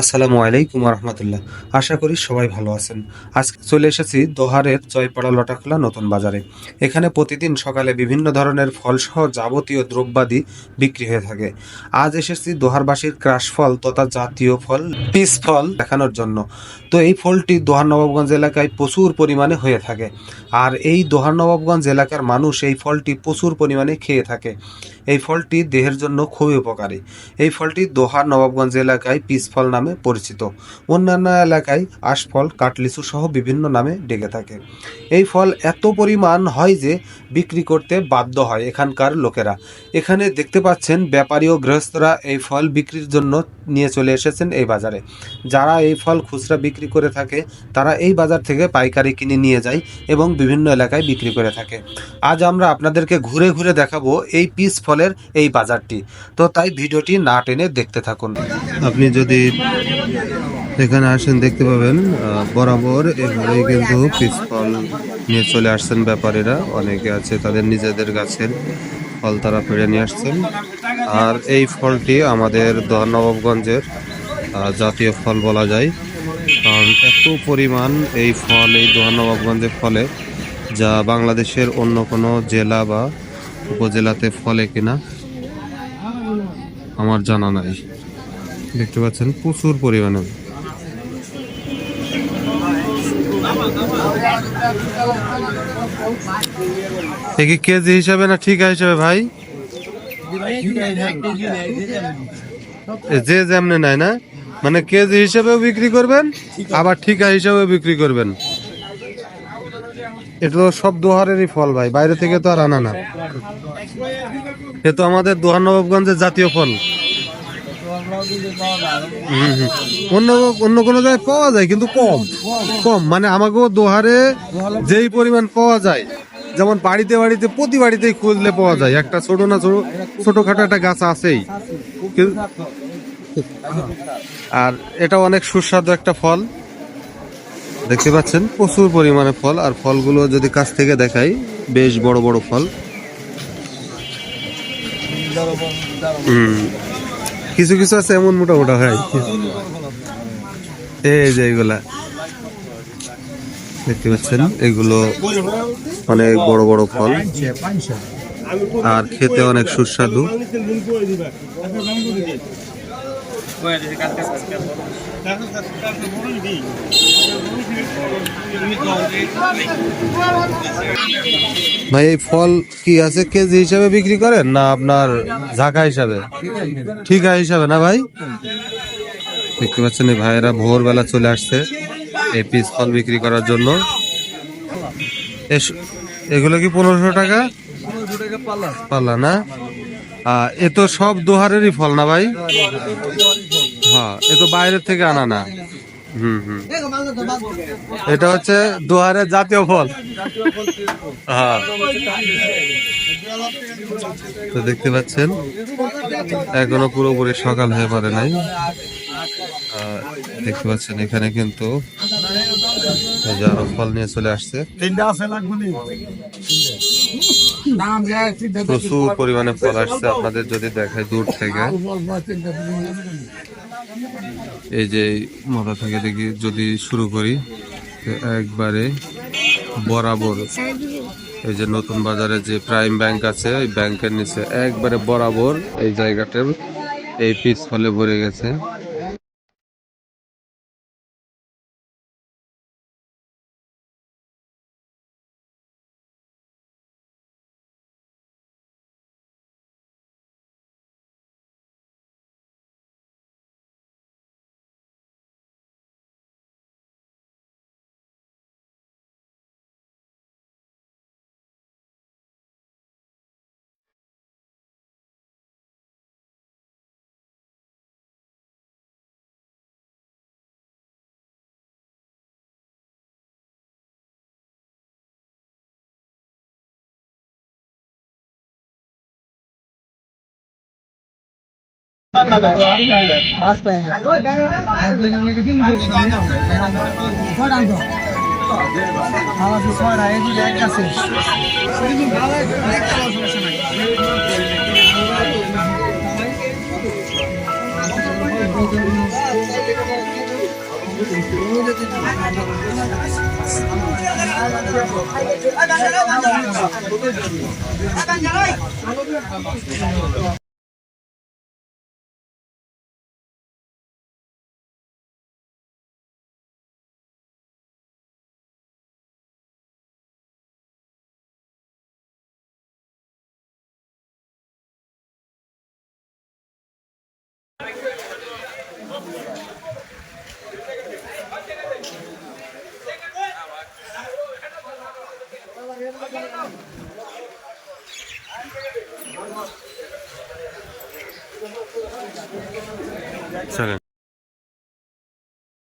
আসসালামু আলাইকুম রহমতুল্লাহ আশা করি সবাই ভালো আছেন। আজকে চলে এসেছি দোহারের জয়পাড়া লটাখোলা নতুন বাজারে। এখানে প্রতিদিন সকালে বিভিন্ন ধরনের ফলসহ যাবতীয় দ্রব্যাদি বিক্রি হয়ে থাকে। আজ এসেছি দোহারবাসীর ক্রাশ ফল তথা জাতীয় ফল, পিস ফল দেখানোর জন্য। তো এই ফলটি দোহার নবাবগঞ্জ এলাকায় প্রচুর পরিমাণে হয়ে থাকে। আর এই দোহার নবাবগঞ্জ এলাকার মানুষ এই ফলটি প্রচুর পরিমাণে খেয়ে থাকে। এই ফলটি দেহের জন্য খুবই উপকারী। এই ফলটি দোহার নবাবগঞ্জ এলাকায় পিস ফল নামে পরিচিত। অন্যান্য এলাকায় আশফল কাটলিচু সহ বিভিন্ন নামে ডেকে থাকে। এই ফল এত পরিমাণ হয় যে বিক্রি করতে বাধ্য হয় এখানকার লোকেরা। এখানে দেখতে পাচ্ছেন ব্যাপারী ও গৃহস্থরা এই ফল বিক্রির জন্য নিয়ে চলে এসেছেন এই বাজারে। যারা এই ফল খুচরা বিক্রি করে থাকে, তারা এই বাজার থেকে পাইকারি কিনে নিয়ে যায় এবং বিভিন্ন এলাকায় বিক্রি করে থাকে। আজ আমরা আপনাদেরকে ঘুরে ঘুরে দেখাবো এই পিস ফলের এই বাজারটি। তো তাই ভিডিওটি না টেনে দেখতে থাকুন। আপনি যদি এখানে আসেন, দেখতে পাবেন বরাবর এভাবেই কিন্তু পিস ফল নিয়ে চলে আসছেন ব্যাপারীরা। অনেকে আছে তাদের নিজেদের গাছের ফল তারা পেড়ে নিয়ে আসছেন। আর এই ফলটি আমাদের নবাবগঞ্জের জাতীয় ফল বলা যায়। কারণ এত পরিমাণ এই ফল, এই নবাবগঞ্জের ফলে, যা বাংলাদেশের অন্য কোনো জেলা বা উপজেলাতে ফলে কিনা, আমার জানা নাই। দেখতে পাচ্ছেন, প্রচুর পরিমাণে। কি কেজি হিসাবে না ঠিকা হিসাবে ভাই? যে যেমনে নেয় না মানে কেজি হিসাবেও বিক্রি করবেন, আবার ঠিকা হিসাবেও বিক্রি করবেন। এটা তো সব দোহারেরই ফল ভাই, বাইরে থেকে তো আর আনা না। এ তো আমাদের দোহার নবাবগঞ্জের জাতীয় ফল। অন্য অন্য কোনো জায়গায় পাওয়া যায়, কিন্তু কম। কম মানে আমাকেও দোহারে যেই পরিমাণ পাওয়া যায়, যেমন বাড়িতে বাড়িতে, প্রতি বাড়িতেই খুঁজলে পাওয়া যায়। একটা ছোট না ছোট, ছোটখাটো একটা গাছ আছেই। আর এটা অনেক সুস্বাদু একটা ফল। দেখতে পাচ্ছেন, প্রচুর পরিমাণে ফল, আর ফলগুলো যদি কাছ থেকে দেখাই, বেশ বড় বড় ফল। কিছু কিছু আছে এমন মোটা মোটা হয় এই যে এইগুলা দেখতে পাচ্ছেন, এগুলো অনেক বড় বড় ফল। আর খেতে অনেক সুস্বাদু। ভাই এই ফল কি আছে কেজি হিসাবে বিক্রি করেন না আপনার ঝাঁকা হিসাবে? ঠিকা হিসাবে না ভাই? দেখতে পাচ্ছেন এই ভাইয়েরা ভোরবেলা চলে আসছে এই পিস ফল বিক্রি করার জন্য। এস- এগুলো কি পনেরোশো টাকা? পাল্লা না? এ তো সব দোহারেরই ফল না ভাই? হ্যাঁ এ তো বাইরের থেকে আনা না। হুম হুম। এটা হচ্ছে দোহারের জাতীয় ফল। হ্যাঁ। তো দেখতে পাচ্ছেন, এখনও পুরোপুরি সকাল হয়ে পারে নাই। দেখতে পাচ্ছেন এখানে কিন্তু এই যে আরও ফল নিয়ে চলে আসছে। প্রচুর পরিমাণে ফল আসছে আপনাদের যদি দেখায় দূর থেকে। এই যে মাথা থেকে দেখি যদি শুরু করি একবারে বরাবর। এই যে নতুন বাজারে যে প্রাইম ব্যাংক আছে ওই ব্যাংকের নিচে একবারে বরাবর এই জায়গাটার এই পিস ফলে ভরে গেছে। ছয়টা సరే.